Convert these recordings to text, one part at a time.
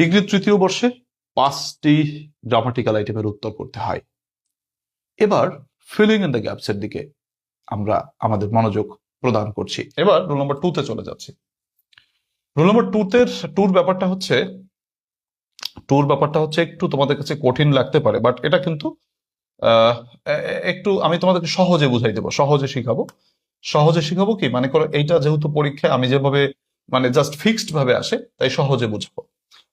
Degree তৃতীয় বর্ষে পাঁচটি গ্রামাটিক্যাল আইটেমের উত্তর করতে হয়। এবার ফিলিং ইন দ্য গ্যাপস এর দিকে আমরা আমাদের মনোযোগ প্রদান করছি। এবার রোল নম্বর টু তে চলে যাচ্ছি। রোল নম্বর টু তে ট্যুর ব্যাপারটা হচ্ছে ট্যুর ব্যাপারটা হচ্ছে একটু তোমাদের কাছে কঠিন লাগতে পারে, বাট এটা কিন্তু একটু আমি তোমাদেরকে সহজে বুঝাই দেবো, সহজে শিখাবো। সহজে শিখাবো কি? মানে করো এইটা যেহেতু পরীক্ষায় আমি যেভাবে মানে জাস্ট ফিক্সড ভাবে আসে, তাই সহজে বুঝব।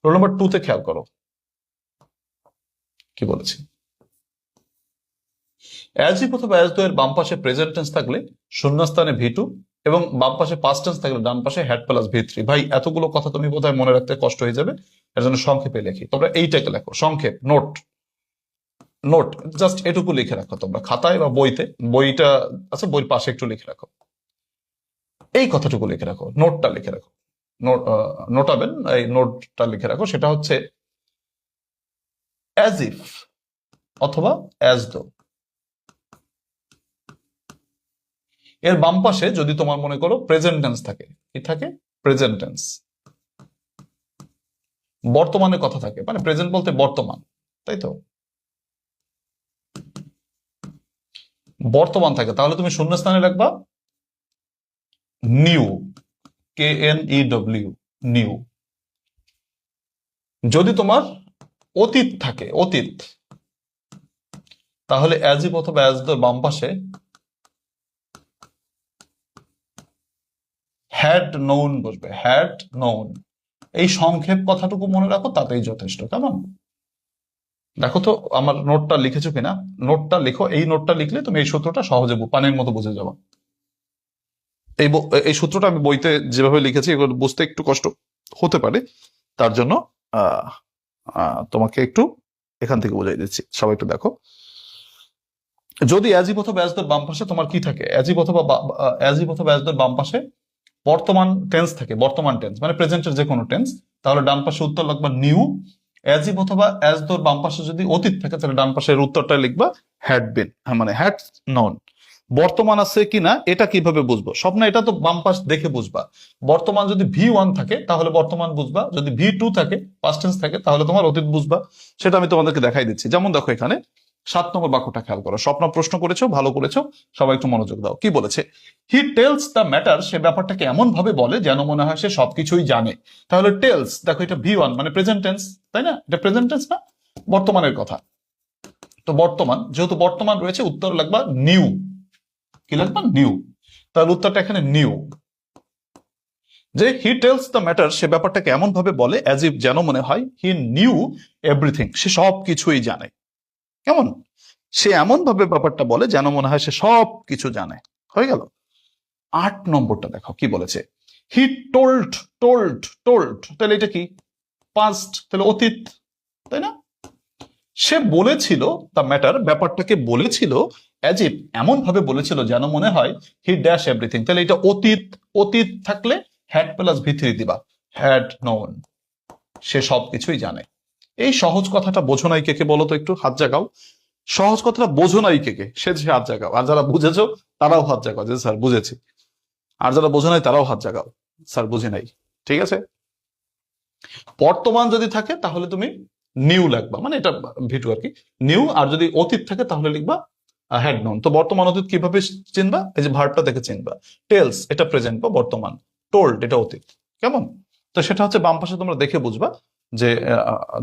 রোল নম্বর টু তে খেয়াল করো। কি বলেছি? অ্যাজ ইফ অথবা অ্যাজ এর বাম পাশে প্রেজেন্ট টেন্স থাকলে শূন্যস্থানে ভি টু এবং বাম পাশে পাস্ট টেন্স থাকলে ডান পাশে হ্যাড প্লাস ভি থ্রি ভাই, এতগুলো কথা তুমি বোধহয় মনে রাখতে কষ্ট হয়ে যাবে, এর জন্য সংক্ষেপে লেখি। তোমরা এইটাকে লেখো। সংক্ষেপ নোট নোট জাস্ট এটুকু লিখে রাখো তোমরা। খাতায় বা বইতে, বইটা আছে বইয়ের পাশে একটু লিখে রাখো। এই কথাটুকু লিখে রাখো নোটটা লিখে রাখো। নোটাবেন এই নোটটা লিখে রাখো, সেটা হচ্ছে অ্যাজ ইফ অথবা অ্যাজ দো এর বাম পাশে যদি তোমার মনে করো প্রেজেন্ট টেন্স থাকে, কি থাকে? প্রেজেন্ট টেন্স বর্তমানে কথা থাকে মানে প্রেজেন্ট বলতে বর্তমান, তাই তো? বর্তমান থাকে, তাহলে তুমি শূন্য স্থানে রাখবা knew K N E W knew যদি তোমার অতীত থাকে, অতীত, তাহলে অ্যাজ ইফ অথবা অ্যাজ বাম পাশে হ্যাড নৌন বসবে হ্যাড নৌন এই সংক্ষেপ কথাটুকু মনে রাখো, তাতেই যথেষ্ট, কেমন? দেখো তো, আমার নোটটা লিখেছো কিনা? নোটটা লিখো, এই নোটটা লিখলে তুমি এই সূত্রটা সহজে পানির মতো বুঝে যাবে। এই এই সূত্রটা আমি বইতে যেভাবে লিখেছি, এগুলো বুঝতে একটু কষ্ট হতে পারে। তার জন্য তোমাকে একটু এখান থেকে বোঝাই দিচ্ছি। সবাই একটু দেখো। যদি অ্যাজিব অথবা অ্যাজদের বাম পাশে, তোমার কি থাকে? অ্যাজিব অথবা অ্যাজিব অথবা অ্যাজদের বাম পাশে বর্তমান টেন্স থাকে, বর্তমান টেন্স মানে প্রেজেন্টের যে কোনো টেন্স তাহলে ডান পাশে উত্তর লিখবা নিউ অ্যাজিব অথবা অ্যাজ দোর বাম পাশে যদি অতীত থাকে, তাহলে ডান পাশের উত্তরটা লিখবা হ্যাড বিন হ্যাঁ মানে হ্যাড নন বর্তমান আছে কিনা, এটা কীভাবে বুঝব? স্বপ্ন এটা তো বাম পাশ দেখে বুঝবা। বর্তমান যদি ভি ওয়ান থাকে, তাহলে বর্তমান বুঝবা। যদি ভি টু থাকে পাস্ট টেন্স থাকে, তাহলে তোমার অতীত বুঝবা। সেটা আমি তোমাদেরকে দেখাই দিচ্ছি। যেমন দেখো এখানে, সাত নম্বর বাক্যটা খেয়াল করো। স্বপ্ন প্রশ্ন করেছ, ভালো করেছ, সবাই একটু মনোযোগ দাও। কি বলেছে? হি টেলস দ্য ম্যাটার সে ব্যাপারটাকে এমন ভাবে বলে যেন মনে হয় সে সবকিছুই জানে। তাহলে টেলস দেখো এটা ভি ওয়ান মানে প্রেজেন্ট টেন্স তাই না? এটা প্রেজেন্ট টেন্স না? বর্তমানের কথা। তো বর্তমান, যেহেতু বর্তমান রয়েছে, উত্তর লাগবা নিউ। কি লাগবা? নিউ তাহলে উত্তরটা এখানে নিউ যে হি টেলস দ্য ম্যাটার সে ব্যাপারটাকে এমন ভাবে বলে অ্যাজ ইফ যেন মনে হয় হি নিউ এভরিথিং সে সব কিছুই জানে। কেমন? সে এমন ভাবে ব্যাপারটা বলে যেন মনে হয় সে সব কিছু জানে। হয়ে গেল। আট নম্বরটা দেখো, কি বলেছে? হি টোল্ড টোল্ড টোল্ড তাহলে এটা কি? পাস্ট তাহলে অতীত, তাই না? সে বলেছিল দ্য ম্যাটার ব্যাপারটাকে বলেছিল অ্যাজ ইফ এমন ভাবে বলেছিল যেন মনে হয় হি ড্যাশ এভরিথিং তাহলে এটা অতীত অতীত থাকলে হ্যাড প্লাস ভিতরি দিবা। হ্যাড নোন সে সব কিছুই জানে। এই সহজ কথাটা বোঝো নাই কে কে, বলো তো একটু, হাত জাগাও। সহজ কথাটা বোঝো নাই কে কে, সে যে হাত জাগাও। আর যারা বুঝেছ, তারাও হাত জাগাও। যে স্যার বুঝেছি। আর যারা বোঝো নাই, তারাও হাত জাগাও। স্যার বুঝে নাই। ঠিক আছে? বর্তমান যদি থাকে, তাহলে তুমি নিউ লিখবা। মানে এটা ভিটু আর কি। নিউ আর যদি অতীত থাকে, তাহলে লিখবা হ্যাড নন তো বর্তমান অতীত কীভাবে চিনবা? এই যে ভার্বটা দেখে চিনবা। টেলস এটা প্রেজেন্ট বা বর্তমান। টোল্ড এটা অতীত। কেমন? তো সেটা হচ্ছে বাম পাশে তোমরা দেখে বুঝবা যে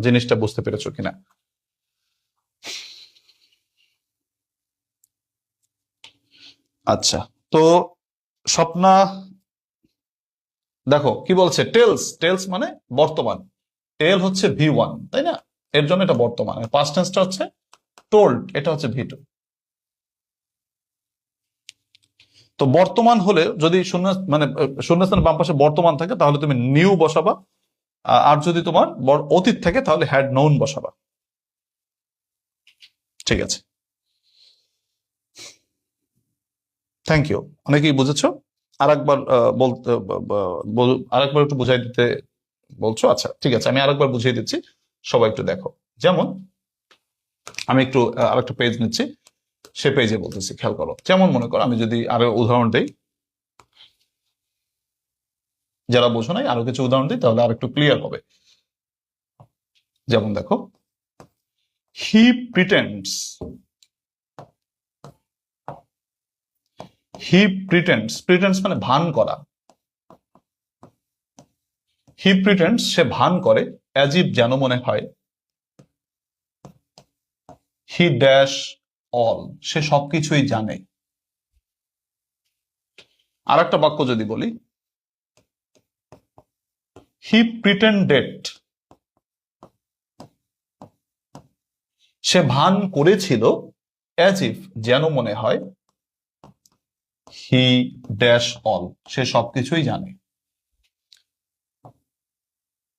জিনিসটা বুঝতে পেরেছ কিনা। আচ্ছা তো স্বপ্না, দেখো, কি বলছে? টেলস টেলস মানে বর্তমান। টেল হচ্ছে ভি ওয়ান তাই না? এর জন্য এটা বর্তমান। পাস্ট টেন্সটা হচ্ছে টোল্ড এটা হচ্ছে ভি টু তো বর্তমান হলে যদি শূন্য মানে শূন্যস্থানের বাম পাশে বর্তমান থাকে তাহলে তুমি নিউ বসাবা। আর যদি তোমার অতীত থাকে তাহলে হ্যাড নোন বসাবা। ঠিক আছে। থ্যাংক ইউ অনেকেই বুঝেছ? আরেকবার আহ, বলতে আর একবার একটু বুঝাই দিতে বলছো? আচ্ছা ঠিক আছে। আমি আরেকবার বুঝিয়ে দিচ্ছি। সবাই একটু দেখো। যেমন আমি একটু আরেকটা পেজ নিচ্ছি। সে পেজে বলতেছি, খেয়াল করো। যেমন মনে করো, আমি যদি আরও উদাহরণ দিই, যারা বোঝো নাই, আরও কিছু উদাহরণ দিই, তাহলে আর একটু ক্লিয়ার হবে। যেমন দেখো হি প্রিটেন্ডস হি প্রিটেন্ডস প্রিটেন্ডস মানে ভান করা। হি প্রিটেন্ডস সে ভান করে অ্যাজিব যেন মনে হয় হি ড্যাশ অল সে সবকিছুই জানে। আর একটা বাক্য যদি বলি। হি প্রিটেন্ডেড সে ভান করেছিল অ্যাজ ইফ যেন মনে হয় হি ড্যাশ অল সে সবকিছুই জানে।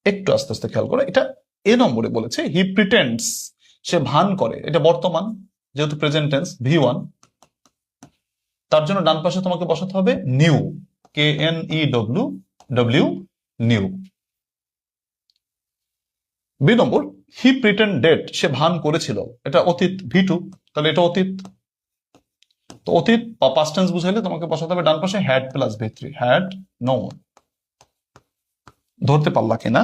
একটু আস্তে আস্তে খেয়াল করে, এটা এ নম্বরে বলেছে হি প্রিটেন্ডস সে ভান করে, এটা বর্তমান। যেহেতু প্রেজেন্ট টেন্স ভি ওয়ান তার জন্য ডান পাশে তোমাকে বসাতে হবে knew K N E W W knew B number he pretended সে ভান করেছিল। এটা অতীত ভি টু তাহলে এটা অতীত। তো অতীত, বা পাস্ট টেন্স বুঝাইলে তোমাকে বসাতে হবে ডান পাশে had plus V three had known ধরতে পারলা কিনা?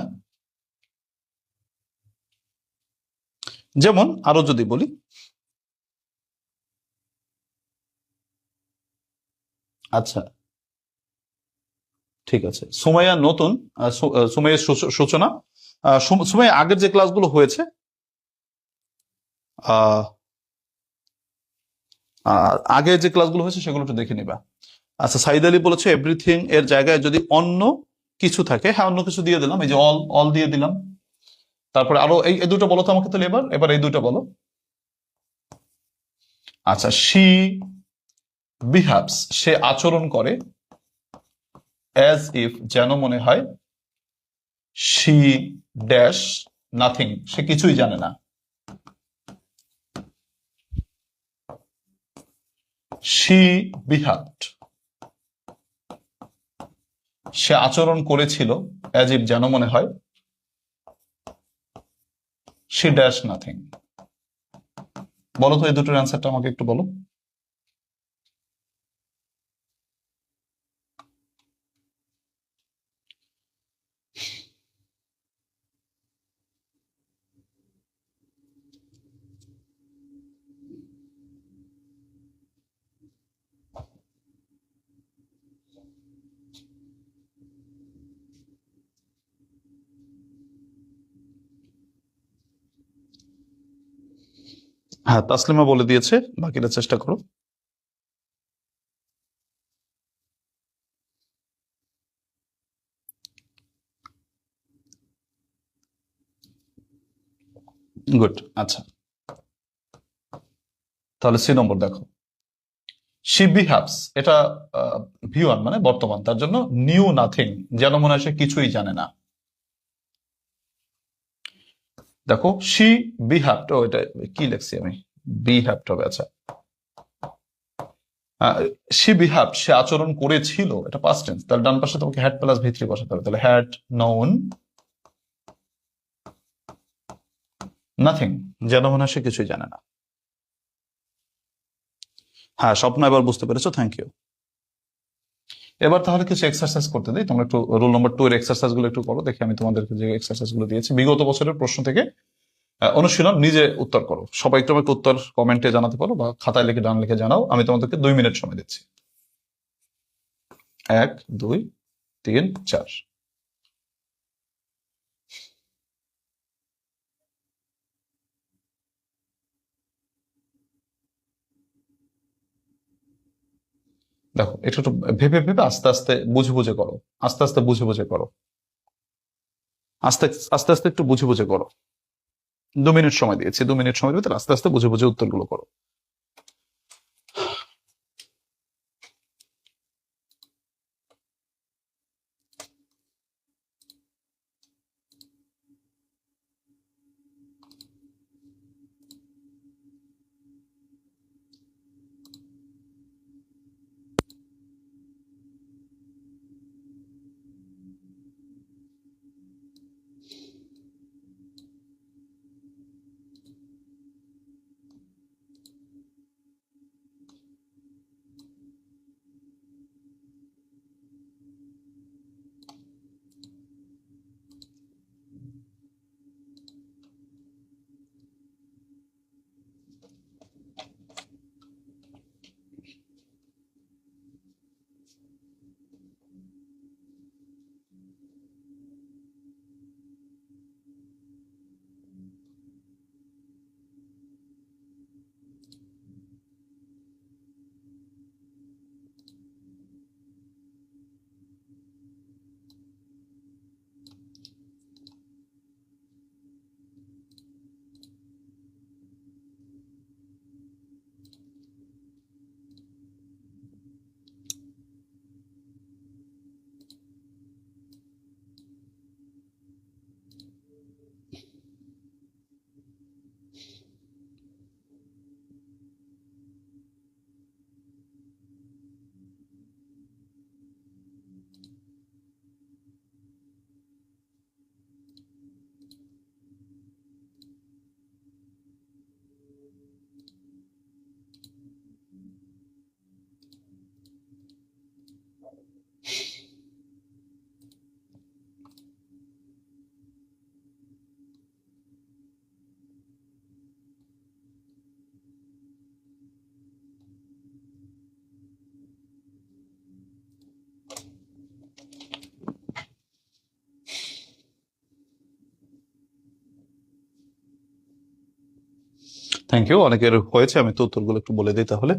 যেমন আরও যদি বলি আচ্ছা। ঠিক আছে। সুমাইয়া নতুন আহ, সু- আহ, সুমাইয়ের সূচনা। আহ, সুম- সুমাইয়া আগের যে ক্লাসগুলো হয়েছে আগে যে ক্লাসগুলো হয়েছে সেগুলো একটু দেখে নিবা। আচ্ছা সাইদ আলী বলেছে এভরিথিং এর জায়গায় যদি অন্য কিছু থাকে হ্যাঁ অন্য কিছু দিয়ে দিলাম এই যে অল অল দিয়ে দিলাম। তারপরে আরও এই দুটো বলো তো আমাকে তাহলে এবার এবার এই দুটো বলো। আচ্ছা শি বিহাভস সে আচরণ করে অ্যাজ ইফ যেন মনে হয় শি ড্যাশ নাথিং সে কিছুই জানে না। শি বিহাভড সে আচরণ করেছিল অ্যাজ ইফ যেন মনে হয় সি ড্যাশ নাথিং বলো তো এই দুটোর অ্যান্সারটা আমাকে একটু বলো। হ্যাঁ তাসলিমা বলে দিয়েছে, বাকিটা চেষ্টা করো। গুড আচ্ছা। তাহলে সি নম্বর দেখো। শি বিহাভস এটা ভি ওয়ান মানে বর্তমান, তার জন্য নিউ নাথিং, যেন মনে হয় কিছুই জানে না। দেখো শি বিহাভড ও, এটা কি লিখছি আমি? বি বিহাভড হবে আচ্ছা। শি বিহাভ সে আচরণ করেছিল, এটা পাস্ট টেন্স তাহলে ডান পাশে তোমাকে হ্যাড প্লাস ভিত্রি বসাতে হবে, তাহলে হ্যাড নোন নাথিং যেন মনে হয় সে কিছুই জানে না। হ্যাঁ স্বপ্ন এবার বুঝতে পেরেছ থ্যাংক ইউ এবার তাহলে কিছু এক্সারসাইজ করতে দিই। তোমরা একটু রুল নম্বর টু এর এক্সারসাইজগুলো একটু করো। দেখি আমি তোমাদেরকে যে এক্সারসাইজগুলো দিয়েছি। বিগত বছরের প্রশ্ন থেকে অনুশীলন নিজে উত্তর করো। সবাই একটু উত্তর কমেন্টে জানাতে পারো বা খাতায় লিখে ডান লিখে জানাও। আমি তোমাদেরকে দুই মিনিট সময় দিচ্ছি। এক, দুই, তিন, চার। দেখো, এটা একটু ভেবে ভেবে আস্তে আস্তে বুঝে বুঝে করো। আস্তে আস্তে বুঝে বুঝে করো। আস্তে আস্তে আস্তে একটু বুঝে বুঝে করো। দু মিনিট সময় দিয়েছি, দু মিনিট সময় ভিতরে আস্তে আস্তে বুঝে বুঝে উত্তরগুলো করো। থ্যাংক ইউ অনেকের হয়েছে, আমি তো উত্তরগুলো একটু বলে দিই তাহলে।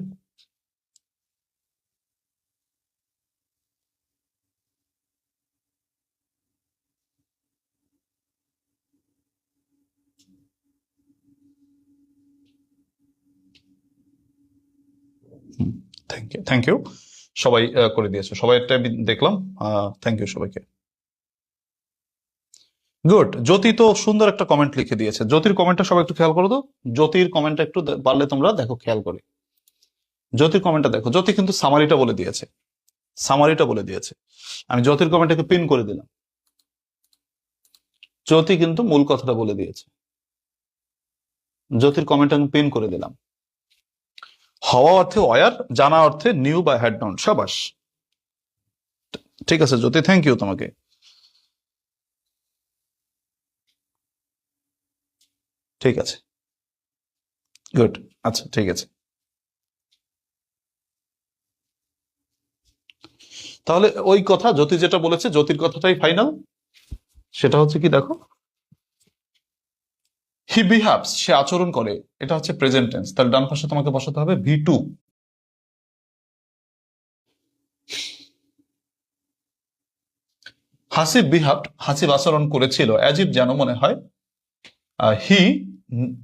থ্যাংক ইউ ইউ সবাই করে দিয়েছে। সবাইটা আমি দেখলাম। থ্যাংক ইউ সবাইকে। গুড জ্যোতি তো সুন্দর একটা কমেন্ট লিখে দিয়েছে। জ্যোতির কমেন্টটা সবাই একটু খেয়াল করো তো জ্যোতির কমেন্টটা একটু পারলে তোমরা দেখো, খেয়াল করে। জ্যোতির কমেন্টটা দেখো। জ্যোতি কিন্তু সামারিটা বলে দিয়েছে। সামারিটা বলে দিয়েছে। আমি জ্যোতির কমেন্টটাকে পিন করে দিলাম। জ্যোতি কিন্তু মূল কথাটা বলে দিয়েছে। জ্যোতির কমেন্ট আমি পিন করে দিলাম। হওয়া অর্থে অয়ার জানা অর্থে নিউ বা হ্যাড নাউন সাবাস। ঠিক আছে, জ্যোতি থ্যাংক ইউ তোমাকে। ঠিক আছে। গুড আচ্ছা ঠিক আছে। তাহলে ওই কথা, জ্যোতি যেটা বলেছে, জ্যোতির কথাটাই ফাইনাল সেটা হচ্ছে কি, দেখো? হি বিহাভস সে আচরণ করে। এটা হচ্ছে প্রেজেন্ট টেন্স তাহলে ডান পাশে তোমাকে বসাতে হবে ভি টু হাসিব বিহাভ হাসিব আচরণ করেছিল, অ্যাজিব যেন মনে হয়। হি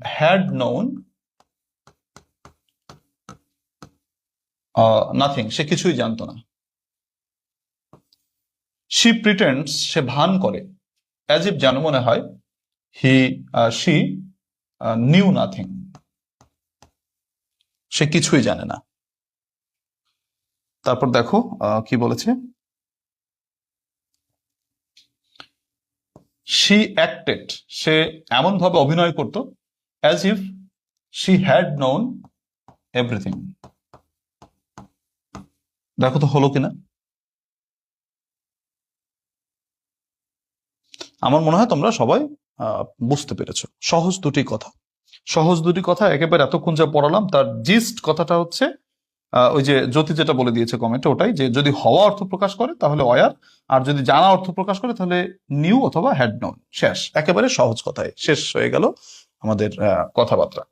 হ্যাড নোন নাথিং সে কিছুই জানতো না। শি প্রিটেন্ডস সে ভান করে। অ্যাজ ইফ যেন মনে হয় হি শি নিউ নাথিং সে কিছুই জানে না। তারপর দেখো আহ, কি বলেছে? শি অ্যাক্টেড সে এমন ভাবে অভিনয় করত as if she had known everything দেখো তো হলো কিনা? আমার মনে হয় তোমরা সবাই বুঝতে পেরেছ। সহজ দুটি কথা। সহজ দুটি কথা, একেবারে এতক্ষণ যা পড়ালাম, তার জিস্ট কথাটা হচ্ছে ওই যে জ্যোতি যেটা বলে দিয়েছে কমেন্টে ওটাই যে যদি হওয়া অর্থ প্রকাশ করে তাহলে অয়ার, আর যদি জানা অর্থ প্রকাশ করে তাহলে নিউ অথবা হ্যাড নোন শেষ। একেবারে সহজ কথায় শেষ হয়ে গেল আমাদের কথাবার্তা।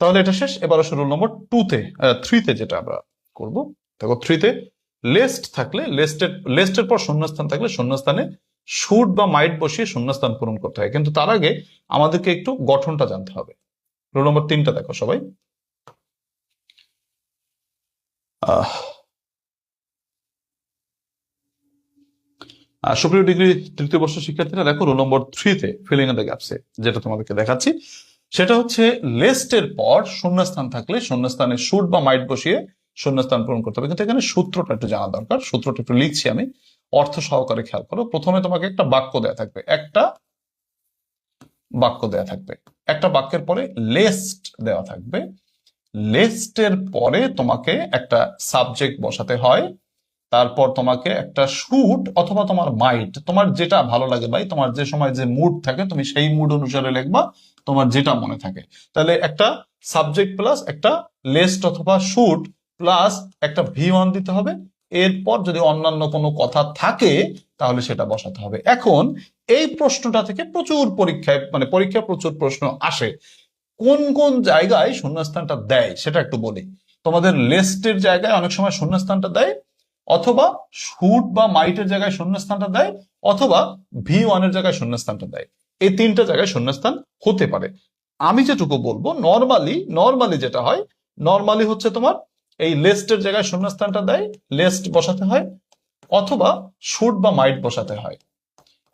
তাহলে এটা শেষ। এবার আসলে রোল নম্বর টুতে থ্রিতে যেটা আমরা করব। দেখো থ্রিতে লেস্ট থাকলে লেস্টের লেস্টের পর শূন্যস্থান থাকলে শূন্যস্থানে শুট বা মাইট বসিয়ে শূন্যস্থান পূরণ করতে হয়। কিন্তু তার আগে আমাদেরকে একটু গঠনটা জানতে হবে। রোল নম্বর তিনটা দেখো সবাই। সুপ্রিয় ডিগ্রি তৃতীয় বর্ষ শিক্ষার্থীরা, দেখো রোল নম্বর থ্রিতে ফিলিং দ্য গ্যাপসে যেটা তোমাদেরকে দেখাচ্ছি, সেটা হচ্ছে লেস্টের পর শূন্যস্থান থাকলে শূন্যস্থানে শুট বা মাইট বসিয়ে শূন্যস্থান পূরণ করতে হবে। কিন্তু এখানে সূত্রটা একটু জানা দরকার, সূত্রটা একটু লিখছি আমি, অর্থ সহকারে খেয়াল করো। প্রথমে তোমাকে একটা বাক্য দেয়া থাকবে, একটা বাক্য দেয়া থাকবে, একটা বাক্যের পরে লেস্ট দেওয়া থাকবে। লেস্টের পরে তোমাকে একটা সাবজেক্ট বসাতে হয়। তারপর তোমাকে একটা শুট অথবা তোমার মাইট তোমার যেটা ভালো লাগে ভাই, তোমার যে সময় যে মুড থাকে, তুমি সেই মুড অনুসারে লিখবা, তোমার যেটা মনে থাকে। তাহলে একটা সাবজেক্ট প্লাস একটা লেস্ট অথবা শুট প্লাস একটা ভি ওয়ান দিতে হবে। এরপর যদি অন্যান্য কোনো কথা থাকে, তাহলে সেটা বসাতে হবে। এখন, এই প্রশ্নটা থেকে প্রচুর পরীক্ষায় মানে পরীক্ষায় প্রচুর প্রশ্ন আসে। কোন কোন জায়গায় শূন্যস্থানটা দেয় সেটা একটু বলি। তোমাদের লেস্টের জায়গায় অনেক সময় শূন্যস্থানটা দেয়, অথবা শুট বা মাইটের জায়গায় শূন্যস্থানটা দেয়, অথবা ভি ওয়ানের জায়গায় শূন্যস্থানটা দেয়। এই তিনটা জায়গায় শূন্যস্থান হতে পারে। আমি যেটুকু বলব নর্মালি নর্মালি যেটা হয় নর্মালি হচ্ছে তোমার এই লেস্টের জায়গায় শূন্যস্থানটা দেয় লেস্ট বসাতে হয়, অথবা শুট বা মাইট বসাতে হয়।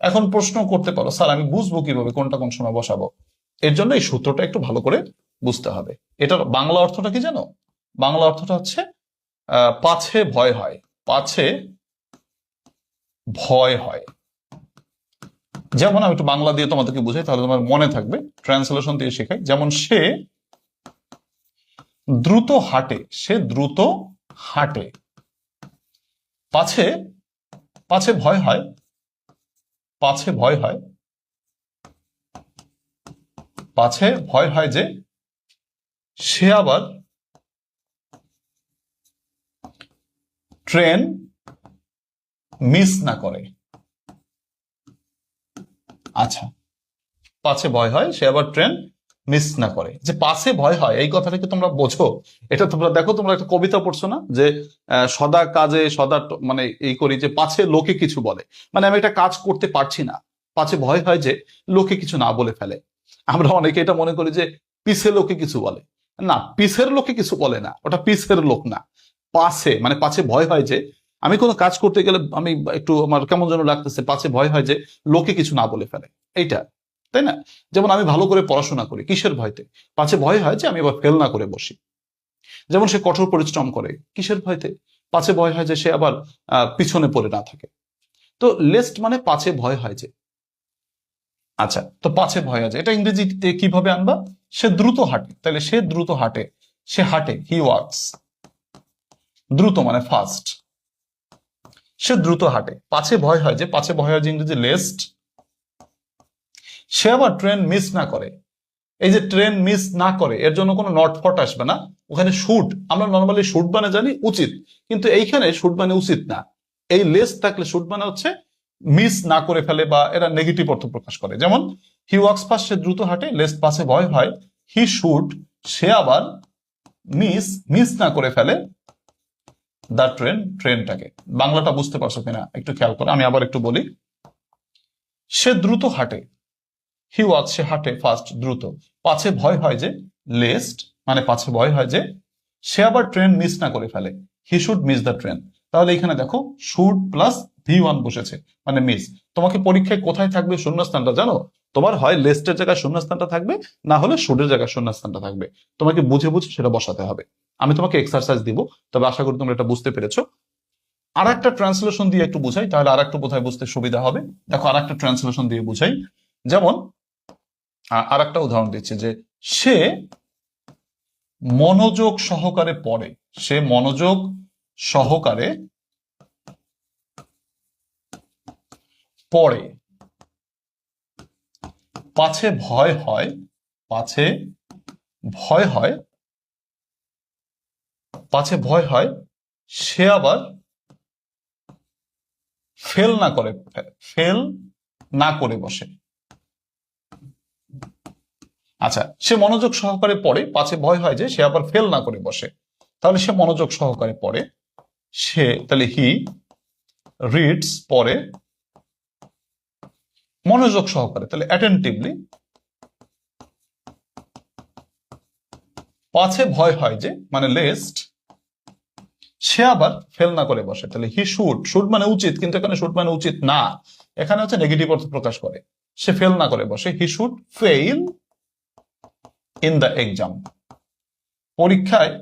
এখন প্রশ্ন করতে পারো, স্যার আমি বুঝব কীভাবে, কোনটা কোন সময় বসাবো? এর জন্য এই সূত্রটা একটু ভালো করে বুঝতে হবে। এটার বাংলা অর্থটা কি জানো? বাংলা অর্থটা হচ্ছে পাছে ভয় হয়। পাছে ভয় হয়। যেমন আমি একটু বাংলা দিয়ে তোমাদেরকে বুঝাই, তাহলে তোমার মনে থাকবে। ট্রান্সলেশন দিয়ে শেখাই। যেমন সে দ্রুত হাঁটে, সে দ্রুত হাঁটে। পাছে পাছে ভয় হয়, পাছে ভয় হয় পাছে ভয় হয় যে সে আবার ট্রেন মিস না করে। আচ্ছা পাছে ভয় হয়, সে আবার ট্রেন মিস না করে। যে পাশে ভয় হয়, এই কথাটা কি তোমরা বোঝো? এটা তোমরা দেখো, তোমরা একটা কবিতা পড়ছো না? যে সদা কাজে, সদা মানে এই করি যে পাছে লোকে কিছু বলে। মানে আমি একটা কাজ করতে পারছি না। পাছে ভয় হয় যে লোকে কিছু না বলে ফেলে। আমরা অনেকে এটা মনে করি যে পিছে লোকে কিছু বলে। না পিছের লোকে কিছু বলে না, ওটা পিছের লোক না। পাশে মানে পাছে ভয় হয় যে, আমি কোনো কাজ করতে গেলে আমি একটু আমার কেমন যেন লাগতেছে পাছে ভয় হয় যে লোকে কিছু না বলে ফেলে। এইটা, তাই না? যেমন আমি ভালো করে পড়াশোনা করি, কিসের ভয়তে? পাছে ভয় হয় যে আমি আবার ফেল না করে বসি। যেমন সে কঠোর পরিশ্রম করে, কিসের ভয়তে? পাছে ভয় হয় যে সে আবার পিছনে পড়ে না থাকে। তো লেস্ট মানে পাছে ভয় হয় যে আচ্ছা তো পাছে ভয় আছে। এটা ইংরেজিতে কীভাবে আনবা? সে দ্রুত হাঁটে। তাহলে সে দ্রুত হাঁটে। সে হাঁটে হি ওয়ার্কস দ্রুত মানে ফাস্ট সে দ্রুত হাঁটে। পাছে ভয় হয় যে, পাছে ভয় হয় যে ইংরেজি লেস্ট সে আবার ট্রেন মিস না করে। এই যে ট্রেন মিস না করে, এর জন্য কোনো নট ফট আসবে না। ওখানে শুট আমরা নর্মালি শুট মানে জানি উচিত। কিন্তু এইখানে শুট মানে উচিত না। এই লেস থাকলে শুট মানে হচ্ছে মিস না করে ফেলে বা এরা নেগেটিভ অর্থ প্রকাশ করে। যেমন হি ওয়াক্স ফাস্ট সে দ্রুত হাঁটে লেস পাশে ভয় হয় হি শুট সে আবার মিস মিস না করে ফেলে দা ট্রেন ট্রেনটাকে বাংলাটা বুঝতে পারছ কিনা একটু খেয়াল করো, আমি আবার একটু বলি। সে দ্রুত হাঁটে হি ওয়াক সে হাঁটে ফাস্ট দ্রুত। পাছে ভয় হয় যে লেস্ট মানে পাছে ভয় হয় যে সে আবার ট্রেন মিস না করে ফেলে he should miss the train তাহলে এখানে দেখো শুড প্লাস ভি ওয়ান বসেছে মানে মিস তোমাকে পরীক্ষায় কোথায় থাকবে শূন্যস্থানটা জানো? তোমার হয় লেস্টের জায়গায় শূন্যস্থানটা থাকবে, না হলে শুডের জায়গায় শূন্যস্থানটা থাকবে। তোমাকে বুঝে বুঝে সেটা বসাতে হবে। আমি তোমাকে এক্সারসাইজ দিব, তবে আশা করি তোমরা এটা বুঝতে পেরেছ। আর একটা ট্রান্সলেশন দিয়ে একটু বুঝাই, তাহলে আর একটু বোধহয় বুঝতে সুবিধা হবে। দেখো আর একটা ট্রান্সলেশন দিয়ে বুঝাই। যেমন আর একটা উদাহরণ দিচ্ছি যে, সে মনোযোগ সহকারে পড়ে। সে মনোযোগ সহকারে পড়ে। পাছে ভয় হয়, পাছে ভয় হয়, পাছে ভয় হয়, সে আবার ফেল না করে, ফেল না করে বসে। আচ্ছা সে মনোযোগ সহকারে পড়ে, পাছে ভয় হয় যে সে আবার ফেল না করে বসে। তাহলে সে মনোযোগ সহকারে পড়ে। সে, তাহলে হি রিডস পরে মনোযোগ সহকারে, তাহলে অ্যাটেন্টিভলি পাছে ভয় হয় যে মানে লেস্ট সে আবার ফেল না করে বসে। তাহলে হি শুট শুট মানে উচিত, কিন্তু এখানে শুট মানে উচিত না। এখানে হচ্ছে নেগেটিভ অর্থ প্রকাশ করে। সে ফেল না করে বসে। He should fail in the exam পরীক্ষায়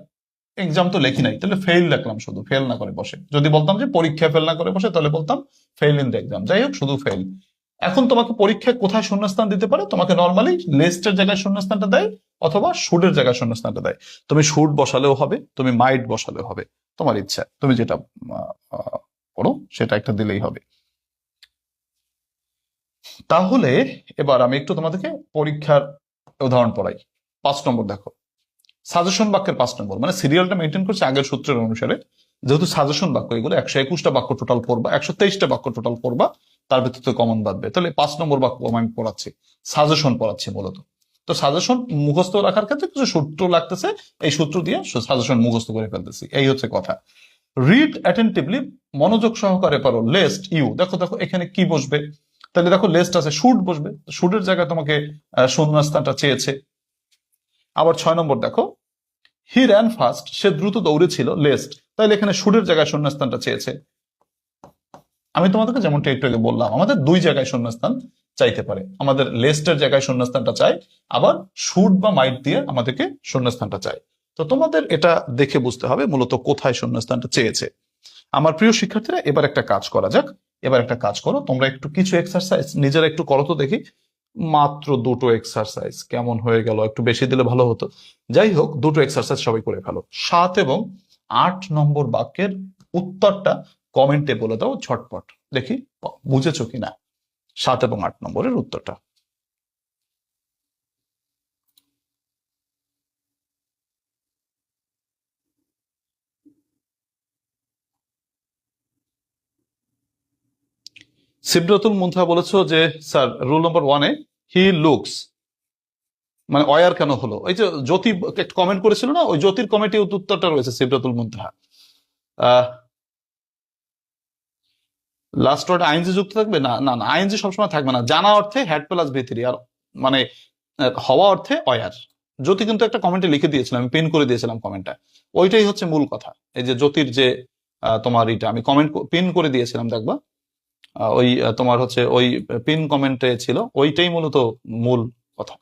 এক্সাম তো লেখি নাই, তাহলে ফেল লিখলাম শুধু ফেল না করে বসে। যদি বলতাম যে পরীক্ষা ফেল না করে বসে, তাহলে বলতাম ফেল ইন দ্য এক্সাম যাই হোক, শুধু ফেল এখন তোমাকে পরীক্ষায় কোথায় শূন্যস্থান দিতে পারে? তোমাকে নর্মালি লেস্টের জায়গায় শূন্যস্থানটা দেয়, অথবা শুডের জায়গায় শূন্যস্থানটা দেয়। তুমি শুড বসালেও হবে, তুমি মাইট বসালেও হবে। তোমার ইচ্ছা, তুমি যেটা করো, সেটা একটা দিলেই হবে। তাহলে এবার আমি একটু তোমাদেরকে পরীক্ষার উদাহরণ পড়াই। পাঁচ নম্বর দেখো। সাজেশন বাক্যের পাঁচ নম্বর মানে সিরিয়ালটা মেনটেন করছে আগের সূত্রের অনুসারে। যেহেতু সাজেশন বাক্য এগুলো, একশো একুশটা বাক্য টোটাল পড়বা, একশো তেইশটা বাক্য টোটাল পড়বা, তার ভিতর কমন বাঁধবে। তাহলে পাঁচ নম্বর বাক্য আমি পড়াচ্ছি, সাজেশন পড়াচ্ছি মূলত। তো সাজেশন মুখস্থ রাখার ক্ষেত্রে কিছু সূত্র লাগতেছে, এই সূত্র দিয়ে সাজেশন মুখস্থ করে ফেলতেছি। এই হচ্ছে কথা। রিড অ্যাটেন্টিভলি মনোযোগ সহকারে পারো লেস্ট ইউ দেখো দেখো, এখানে কি বসবে? তাহলে দেখো লেস্ট আছে শুট বসবে। শুটের জায়গায় তোমাকে শূন্যস্থানটা চেয়েছে। আবার ছয় নম্বর দেখো। হি র্যান ফাস্ট সে দ্রুত দৌড়েছিল লেস্ট তাহলে এখানে শুটের জায়গায় শূন্যস্থানটা চেয়েছে। আমি তোমাদেরকে যেমনটা একটু আগে বললাম, আমাদের দুই জায়গায় শূন্যস্থান চাইতে পারে। আমাদের লেস্টের জায়গায় শূন্যস্থানটা চাই, আবার শুট বা মাইট দিয়ে আমাদেরকে শূন্যস্থানটা চাই। তো তোমাদের এটা দেখে বুঝতে হবে মূলত কোথায় শূন্যস্থানটা চেয়েছে। আমার প্রিয় শিক্ষার্থীরা, এবার একটা কাজ করা যাক। এবার একটা কাজ করো, তোমরা একটু কিছু এক্সারসাইজ নিজেরা একটু করো তো দেখি। মাত্র দুটো এক্সারসাইজ কেমন হয়ে গেল? একটু বেশি দিলে ভালো হতো। যাই হোক, দুটো এক্সারসাইজ সবাই করে ফেলো। সাত এবং আট নম্বর বাক্যের উত্তরটা কমেন্টে বলে দাও ছটপট দেখি, বুঝেছ কিনা? সাত এবং আট নম্বরের উত্তরটা। সিবরাতুল মুন্থা বলেছ যে, স্যার, রুল নম্বর ওয়ানে হি লুকস। মানে অয়ার কেন হলো? ওই যে জ্যোতি কমেন্ট করেছিল না? ওই জ্যোতির কমেন্টে উত্তরটা রয়েছে Sibratul Muntaha. Last word ING যুক্ত থাকবে? না না না, আইনজি সবসময় থাকবে না। জানা অর্থে হ্যাড প্লাস ভিতরি আর মানে হওয়া অর্থে অয়ার জ্যোতি কিন্তু একটা কমেন্টে লিখে দিয়েছিলাম, আমি পিন করে দিয়েছিলাম কমেন্টটা ওইটাই হচ্ছে মূল কথা। এই যে জ্যোতির যে তোমার এটা আমি কমেন্ট পিন করে দিয়েছিলাম, দেখবা। ওই তোমার হচ্ছে ওই পিন কমেন্টে ছিল, ওইটাই মূলত মূল কথা।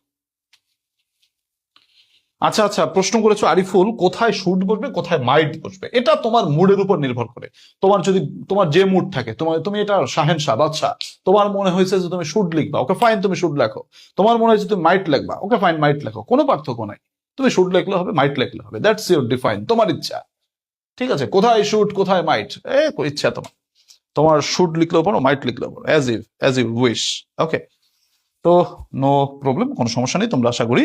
আচ্ছা আচ্ছা প্রশ্ন করেছ আরিফুল, কোথায় শুট বসবে, কোথায় মাইট বসবে? এটা তোমার মুডের উপর নির্ভর করে। তোমার যদি, তোমার যে মুড থাকে, তোমার, তুমি এটা শাহেন শাহ বাদশাহ তোমার মনে হয়েছে যে তুমি শুট লিখবা, ওকে ফাইন তুমি শুট লেখো। তোমার মনে হয়েছে তুমি মাইট লিখবা, ওকে ফাইন মাইট লেখো। কোনো পার্থক্য নাই। তুমি শুট লিখলে হবে মাইট লিখলে হবে। দ্যাটস ইউর ডিফাইন তোমার ইচ্ছা। ঠিক আছে, কোথায় শুট কোথায় মাইট এ, ইচ্ছা তোমার। তোমার শুট লিখলেও পারো মাইট লিখলেও পারো as eve as you wish okay তো নো প্রবলেম কোনো সমস্যা নেই, তোমরা আশা করি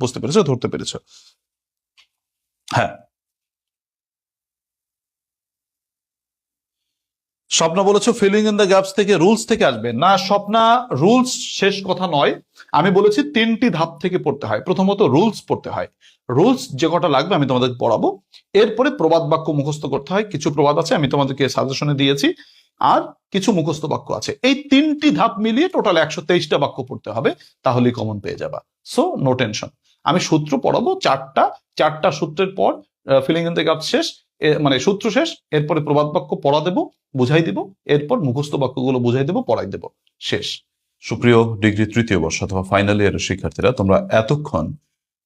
বুঝতে পেরেছ, ধরতে পেরেছ। হ্যাঁ। স্বপ্ন বলেছ ফিলিং ইন দ্য গ্যাপস থেকে রুলস থেকে আসবে। না, স্বপ্না রুলস শেষ কথা নয়। আমি বলেছি তিনটি ধাপ থেকে পড়তে হয়। প্রথমত রুলস পড়তে হয়। রুলস যে কটা লাগবে আমি তোমাদের পড়াবো। এরপরে প্রবাদ বাক্য মুখস্থ করতে হয়। কিছু প্রবাদ আছে, আমি তোমাদেরকে সাজেশনে দিয়েছি। আর কিছু মুখস্থ বাক্য আছে। এই তিনটি ধাপ মিলিয়ে টোটাল একশো তেইশটা বাক্য পড়তে হবে, তাহলেই কমন পেয়ে যাবা। সো নো টেনশন আমি সূত্র পড়াবো, চারটা। চারটা সূত্রের পর ফিলিং ইন দ্য গ্যাপ শেষ মানে সূত্র শেষ, এরপরে প্রবাদ বাক্য পড়া দেবো, বুঝাই দেবো, এরপর মুখস্থ বাক্যগুলো বুঝাই দেবো, পড়াই দেবো। শেষ। সুপ্রিয় ডিগ্রি তৃতীয় বর্ষ অথবা ফাইনাল ইয়ারের শিক্ষার্থীরা, তোমরা এতক্ষণ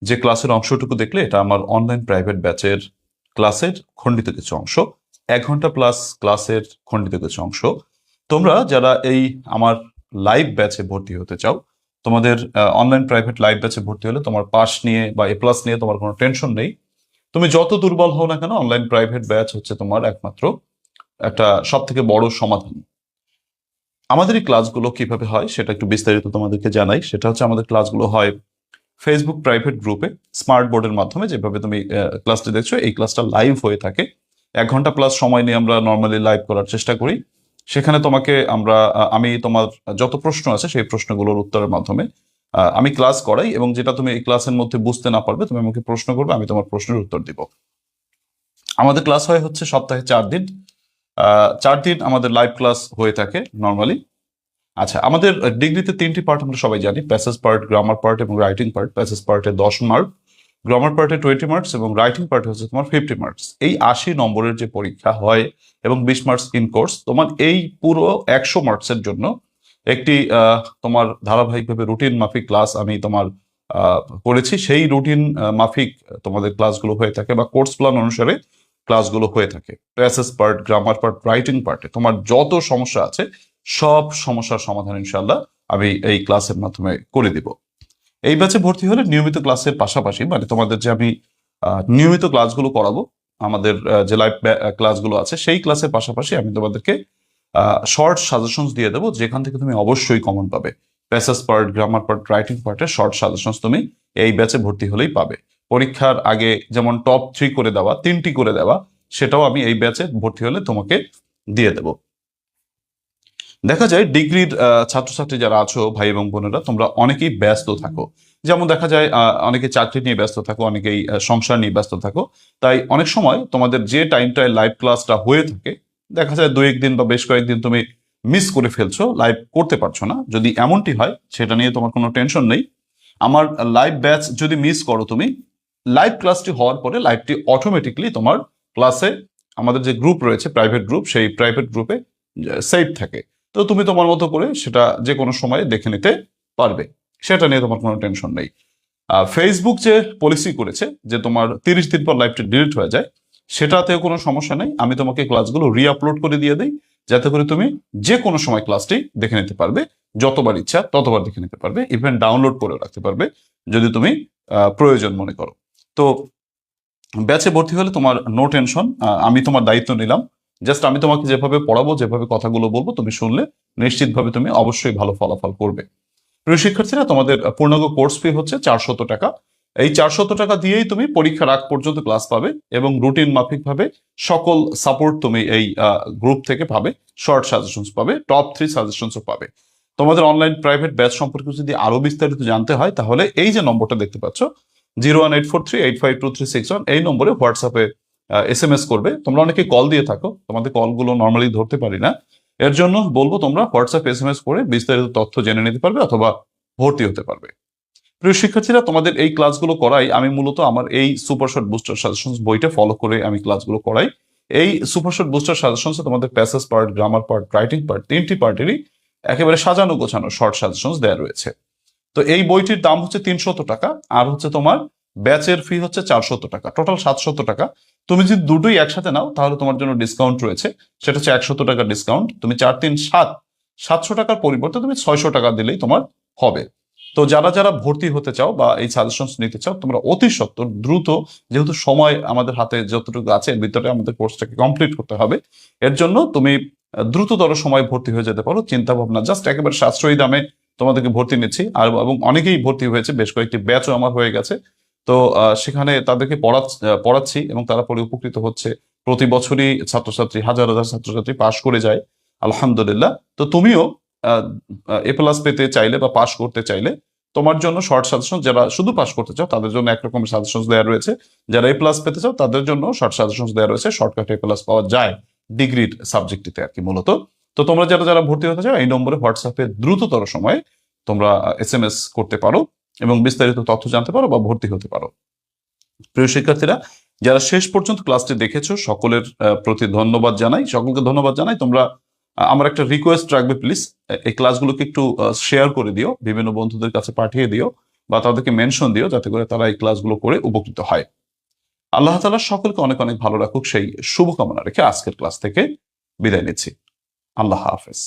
যে ক্লাসের অংশটুকু দেখলে এটা আমার অনলাইন প্রাইভেট ব্যাচের ক্লাসের খণ্ডিত কিছু অংশ। এক ঘণ্টা প্লাস ক্লাসের খণ্ডিত কিছু অংশ। তোমরা যারা এই আমার লাইভ ব্যাচে ভর্তি হতে চাও, তোমাদের অনলাইন প্রাইভেট লাইভ ব্যাচে ভর্তি হলে তোমার পাস নিয়ে বা এ প্লাস নিয়ে তোমার কোনো টেনশন নেই। তুমি যত দুর্বল হও না কেন অনলাইন প্রাইভেট ব্যাচ হচ্ছে তোমার একমাত্র একটা সব থেকে বড় সমাধান। আমাদের এই ক্লাসগুলো কীভাবে হয় সেটা একটু বিস্তারিত তোমাদেরকে জানাই। সেটা হচ্ছে আমাদের ক্লাসগুলো হয় ফেসবুক প্রাইভেট গ্রুপে স্মার্ট বোর্ডের মাধ্যমে যেভাবে তুমি ক্লাসটি দেখছ, এই ক্লাসটা লাইভ হয়ে থাকে। এক ঘণ্টা প্লাস সময় নিয়ে আমরা নর্মালি লাইভ করার চেষ্টা করি। সেখানে তোমাকে আমরা আমি তোমার যত প্রশ্ন আছে সেই প্রশ্নগুলোর উত্তরের মাধ্যমে আমি ক্লাস করাই এবং যেটা তুমি এই ক্লাসের মধ্যে বুঝতে না পারবে, তুমি আমাকে প্রশ্ন করবে, আমি তোমার প্রশ্নের উত্তর দিব। আমাদের ক্লাস হয় হচ্ছে সপ্তাহে চার দিন। চার দিন আমাদের লাইভ ক্লাস হয়ে থাকে নর্মালি আচ্ছা আমাদের ডিগ্রিতে তিনটি পার্ট আমরা সবাই জানি প্যাসেজ পার্ট গ্রামার পার্ট এবং রাইটিং পার্ট প্যাসেজ পার্টে দশ মার্ক গ্রামার পার্টে টোয়েন্টি মার্কস এবং রাইটিং পার্টে হচ্ছে তোমার ফিফটি মার্কস এই আশি নম্বরের যে পরীক্ষা হয় এবং বিশ মার্কস ইন কোর্স তোমার এই পুরো একশো মার্কসের জন্য একটি তোমার ধারাবাহিকভাবে রুটিন মাফিক ক্লাস আমি তোমার করেছি। সেই রুটিন মাফিক তোমাদের ক্লাসগুলো হয়ে থাকে বা কোর্স প্ল্যান অনুসারে ক্লাসগুলো হয়ে থাকে। Passage part grammar part writing পার্টে তোমার যত সমস্যা আছে সব সমস্যার সমাধান ইনশাল্লাহ আমি এই ক্লাসের মাধ্যমে করে দিব। এই ব্যাচে ভর্তি হলে নিয়মিত ক্লাসের পাশাপাশি মানে তোমাদের যে আমি নিয়মিত ক্লাসগুলো করাবো, আমাদের যে লাইভ ক্লাসগুলো আছে, সেই ক্লাসের পাশাপাশি আমি তোমাদেরকে শর্ট সাজেশনস দিয়ে দেবো, যেখান থেকে তুমি অবশ্যই কমন পাবে। Passage part grammar part writing পার্টের শর্ট সাজেশনস তুমি এই ব্যাচে ভর্তি হলেই পাবে। পরীক্ষার আগে যেমন টপ থ্রি করে দেওয়া, তিনটি করে দেওয়া, সেটাও আমি এই ব্যাচে ভর্তি হলে তোমাকে দিয়ে দেবো। দেখা যায় ডিগ্রির ছাত্রছাত্রী যারা আছো, ভাই এবং বোনেরা, তোমরা অনেকেই ব্যস্ত থাকো। যেমন দেখা যায় অনেকে চাকরি নিয়ে ব্যস্ত থাকো, অনেকেই সংসার নিয়ে ব্যস্ত থাকো। তাই অনেক সময় তোমাদের যে টাইমটায় লাইভ ক্লাসটা হয়ে থাকে, দেখা যায় দুই একদিন বা বেশ কয়েকদিন তুমি মিস করে ফেলছো লাইভ করতে পারছ না। যদি এমনটি হয়, সেটা নিয়ে তোমার কোনো টেনশন নেই। আমার লাইভ ব্যাচ যদি মিস করো তুমি লাইভ ক্লাসটি হওয়ার পরে লাইভটি অটোমেটিকলি তোমার ক্লাসে আমাদের যে গ্রুপ রয়েছে প্রাইভেট গ্রুপ সেই প্রাইভেট গ্রুপে সেভ থাকে। তো তুমি তোমার মতো করে সেটা যে কোনো সময়ে দেখে নিতে পারবে। সেটা নিয়ে তোমার কোনো টেনশন নেই। ফেসবুক যে পলিসি করেছে যে তোমার তিরিশ দিন পর লাইভটি ডিলিট হয়ে যায়, সেটাতেও কোনো সমস্যা নেই। আমি তোমাকে ক্লাসগুলো রিআপলোড করে দিয়ে দিই, যাতে করে তুমি যে কোনো সময় ক্লাসটি দেখে নিতে পারবে। যতবার ইচ্ছা ততবার দেখে নিতে পারবে। ইভেন ডাউনলোড করে রাখতে পারবে, যদি তুমি প্রয়োজন মনে করো। তো ব্যাচে ভর্তি হলে তোমার নো টেনশন আমি তোমার দায়িত্ব নিলাম। জাস্ট আমি তোমাকে যেভাবে পড়াবো, যেভাবে কথাগুলো বলব, তুমি শুনলে নিশ্চিতভাবে তুমি অবশ্যই ভালো ফলাফল করবে। প্রিয় শিক্ষার্থীরা, তোমাদের পূর্ণাঙ্গ কোর্স ফি হচ্ছে চারশত টাকা। এই চারশত টাকা দিয়েই তুমি পরীক্ষার আগ পর্যন্ত ক্লাস পাবে এবং রুটিন মাফিক ভাবে সকল সাপোর্ট তুমি এই গ্রুপ থেকে পাবে। শর্ট সাজেশনস পাবে টপ থ্রি সাজেশনসও পাবে। তোমাদের অনলাইন প্রাইভেট ব্যাচ সম্পর্কে যদি আরও বিস্তারিত জানতে হয়, তাহলে এই যে নম্বরটা দেখতে পাচ্ছ zero one eight four three eight five two three six one এই নম্বরে হোয়াটসঅ্যাপে এস এম এস করবে। তোমরা অনেকে কল দিয়ে থাকো। তোমাদের কলগুলো নর্মালি ধরতে পারি না। এর জন্য বলব তোমরা হোয়াটসঅ্যাপ এস এম এস করে বিস্তারিত তথ্য জেনে নিতে পারবে অথবা ভর্তি হতে পারবে। প্রিয় শিক্ষার্থীরা, তোমাদের এই ক্লাসগুলো করাই আমি মূলত আমার এই সুপার শর্ট বুস্টার সাজেশন বইটা ফলো করে আমি ক্লাসগুলো করাই। এই সুপার শর্ট বুস্টার সাজেশন তোমাদের passage part grammar part writing part তিনটি পার্টেরই একেবারে সাজানো গোছানো শর্ট সাজেশন দেওয়া রয়েছে। তো এই বইটির দাম হচ্ছে তিনশত টাকা। আর হচ্ছে তোমার ব্যাচের ফি হচ্ছে চারশত টাকা। টোটাল সাতশত টাকা। তুমি যদি দুটোই একসাথে নাও, তাহলে তোমার জন্য ডিসকাউন্ট রয়েছে। সেটা হচ্ছে একশত টাকার ডিসকাউন্ট তুমি চার, তিন, সাত, সাতশো টাকার পরিবর্তে তুমি ছয়শো টাকা দিলেই তোমার হবে। তো যারা যারা ভর্তি হতে চাও বা এই সাজেশন নিতে চাও, তোমরা অতি সত্তর দ্রুত, যেহেতু সময় আমাদের হাতে যতটুকু আছে, এর ভিতরে আমাদের কোর্সটাকে কমপ্লিট করতে হবে। এর জন্য তুমি দ্রুততর সময় ভর্তি হয়ে যেতে পারো। চিন্তা ভাবনা জাস্ট একেবারে সাশ্রয়ী দামে তোমাদেরকে ভর্তি নিচ্ছি। আর এবং অনেকেই ভর্তি হয়েছে, বেশ কয়েকটি ব্যাচও আমার হয়ে গেছে। তো সেখানে তাদেরকে পড়াচ্ছি পড়াচ্ছি এবং তারা পরে উপকৃত হচ্ছে। প্রতি বছরই ছাত্রছাত্রী, হাজার হাজার ছাত্রছাত্রী পাশ করে যায়, আলহামদুলিল্লাহ। তো তুমিও এ প্লাস পেতে চাইলে বা পাশ করতে চাইলে তোমার জন্য শর্ট সাজেশন, যারা শুধু পাস করতে চাও, তাদের জন্য একরকম সাজেশন দেওয়া রয়েছে। যারা এ প্লাস পেতে চাও, তাদের জন্য শর্ট সাজেশন দেওয়া রয়েছে, শর্টকাট এ প্লাস পাওয়া যায় ডিগ্রির সাবজেক্টটিতে আর কি মূলত। তো তোমরা যারা যারা ভর্তি হতে চাও, এই নম্বরে হোয়াটসঅ্যাপে দ্রুততর সময়ে তোমরা এস এম এস করতে পারো। এবং বিস্তারিত তথ্য জানতে পারো বা ভর্তি হতে পারো। প্রিয় শিক্ষার্থীরা, যারা শেষ পর্যন্ত ক্লাসটি দেখেছ, সকলের প্রতি ধন্যবাদ জানাই। সকলকে ধন্যবাদ জানাই। তোমরা আমার একটা রিকোয়েস্ট রাখবে প্লিজ এই ক্লাসগুলোকে একটু শেয়ার করে দিও, বিভিন্ন বন্ধুদের কাছে পাঠিয়ে দিও বা তাদেরকে মেনশন দিও, যাতে করে তারা এই ক্লাসগুলো করে উপকৃত হয়। আল্লাহ তাআলা সকলকে অনেক অনেক ভালো রাখুক। সেই শুভকামনা রেখে আজকের ক্লাস থেকে বিদায় নিচ্ছি। আল্লাহ হাফেজ।